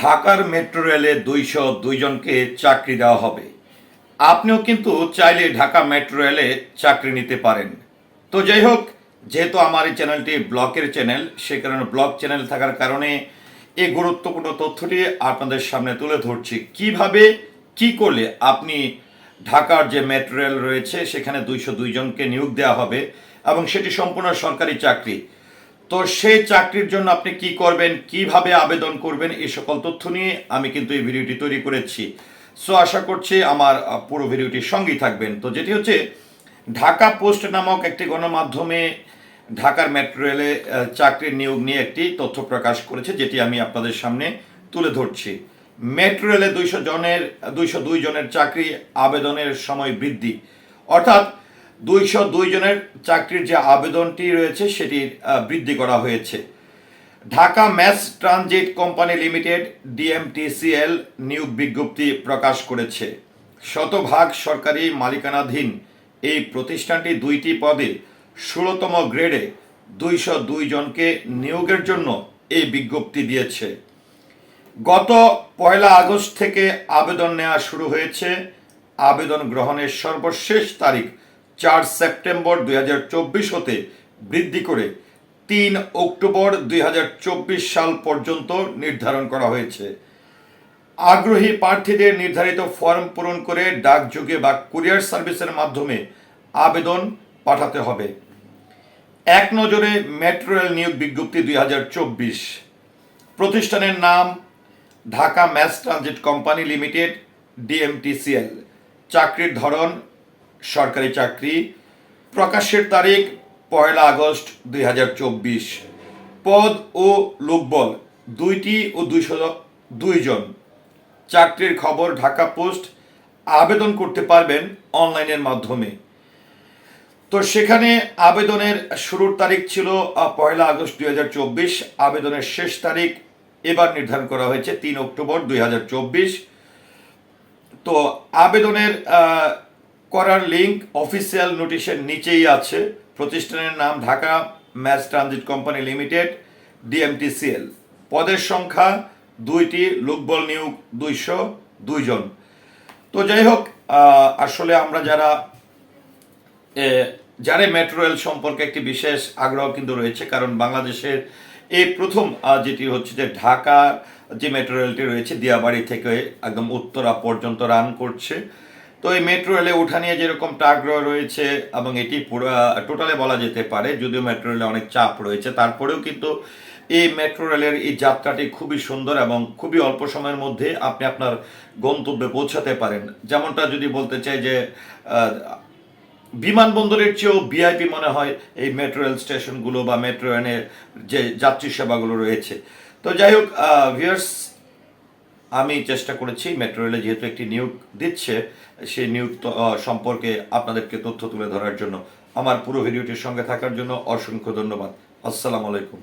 ঢাকার মেট্রো রেলে দুইশো দুইজনকে চাকরি দেওয়া হবে। আপনিও কিন্তু চাইলে ঢাকা মেট্রো রেলে চাকরি নিতে পারেন। তো যাই হোক, যেহেতু আমার এই চ্যানেলটি ব্লকের চ্যানেল, সে কারণে ব্লক চ্যানেল থাকার কারণে এই গুরুত্বপূর্ণ তথ্যটি আপনাদের সামনে তুলে ধরছি। কীভাবে, কি করলে আপনি ঢাকার যে মেট্রো রেল রয়েছে, সেখানে দুইশো দুইজনকে নিয়োগ দেওয়া হবে এবং সেটি সম্পূর্ণ সরকারি চাকরি? তো সেই চাকরির জন্য আপনি কি করবেন, কীভাবে আবেদন করবেন এই সকল তথ্য নিয়ে আমি কিন্তু এই ভিডিওটি তৈরি করেছি। সো আশা করছি আমার পুরো ভিডিওটির সঙ্গেই থাকবেন। তো যেটি হচ্ছে, ঢাকা পোস্ট নামক একটি গণমাধ্যমে ঢাকার মেট্রো রেলে চাকরির নিয়োগ নিয়ে একটি তথ্য প্রকাশ করেছে, যেটি আমি আপনাদের সামনে তুলে ধরছি। মেট্রো রেলে দুইশো জনের, দুইশো দুই জনের চাকরি আবেদনের সময় বৃদ্ধি। অর্থাৎ দুইশো দুই জনের চাকরির যে আবেদনটি রয়েছে সেটি বৃদ্ধি করা হয়েছে। Dhaka mass transit company limited, DMTCL, নিয়োগ বিজ্ঞপ্তি প্রকাশ করেছে। শতভাগ সরকারি মালিকানাধীন এই প্রতিষ্ঠানটি দুইটি পদে ষোলোতম গ্রেডে দুইশো দুই জনকে নিয়োগের জন্য এই বিজ্ঞপ্তি দিয়েছে। গত পয়লা আগস্ট থেকে আবেদন নেওয়া শুরু হয়েছে। আবেদন গ্রহণের সর্বশেষ তারিখ চার সেপ্টেম্বর দুই হাজার চব্বিশ হতে বৃদ্ধি করে তিন অক্টোবর দুই হাজার চব্বিশ সাল পর্যন্ত নির্ধারণ করা হয়েছে। আগ্রহী প্রার্থীদের নির্ধারিত ফর্ম পূরণ করে ডাকযোগে বা কুরিয়ার সার্ভিসের মাধ্যমে আবেদন পাঠাতে হবে। এক নজরে মেট্রো রেল নিয়োগ বিজ্ঞপ্তি দুই হাজার চব্বিশ। প্রতিষ্ঠানের নাম Dhaka mass transit company limited, DMTCL. চাকরির ধরন সরকারি চাকরি প্রকাশের তারিখ পয়লা আগস্ট দুই হাজার চব্বিশ। পদ ও লোকবল দুইটি ও দুইশো দুইজন চাকরির খবর ঢাকা পোস্ট আবেদন করতে পারবেন অনলাইনের মাধ্যমে। তো সেখানে আবেদনের শুরুর তারিখ ছিল পয়লা আগস্ট দুই হাজার চব্বিশ। আবেদনের শেষ তারিখ এবার নির্ধারণ করা হয়েছে তিন অক্টোবর দুই হাজার চব্বিশ। তো আবেদনের করার লিঙ্ক অফিসিয়াল নোটিশের নিচেই আছে। প্রতিষ্ঠানের নাম Dhaka mass transit company limited, DMTCL. পদের সংখ্যা দুইটি, লোকবল নিয়োগ দুইশো দুইজন তো যাই হোক আসলে আমরা যারা যারা মেট্রো রেল সম্পর্কে একটি বিশেষ আগ্রহ কিন্তু রয়েছে, কারণ বাংলাদেশের এই প্রথম যেটি হচ্ছে যে ঢাকা যে মেট্রো রেলটি রয়েছে, দিয়াবাড়ি থেকে একদম উত্তরা পর্যন্ত রান করছে। তো এই মেট্রো রেলে ওঠা নিয়ে যেরকমটা আগ্রহ রয়েছে এবং এটি পুরো টোটালে বলা যেতে পারে, যদিও মেট্রো রেলে অনেক চাপ রয়েছে, তারপরেও কিন্তু এই মেট্রো রেলের এই যাত্রাটি খুবই সুন্দর এবং খুবই অল্প সময়ের মধ্যে আপনি আপনার গন্তব্যে পৌঁছাতে পারেন। যেমনটা যদি বলতে চাই যে বিমানবন্দরের চেয়েও ভিআইপি মনে হয় এই মেট্রো রেল স্টেশনগুলো বা মেট্রো ট্রেনের যে যাত্রী সেবাগুলো রয়েছে। তো যাই হোক ভিউয়ার্স আমি চেষ্টা করেছি মেট্রো রেলে যেহেতু একটি নিয়োগ দিচ্ছে, সেই নিয়োগ সম্পর্কে আপনাদেরকে তথ্য তুলে ধরার জন্য। আমার পুরো ভিডিওটির সঙ্গে থাকার জন্য অসংখ্য ধন্যবাদ। আসসালামু আলাইকুম।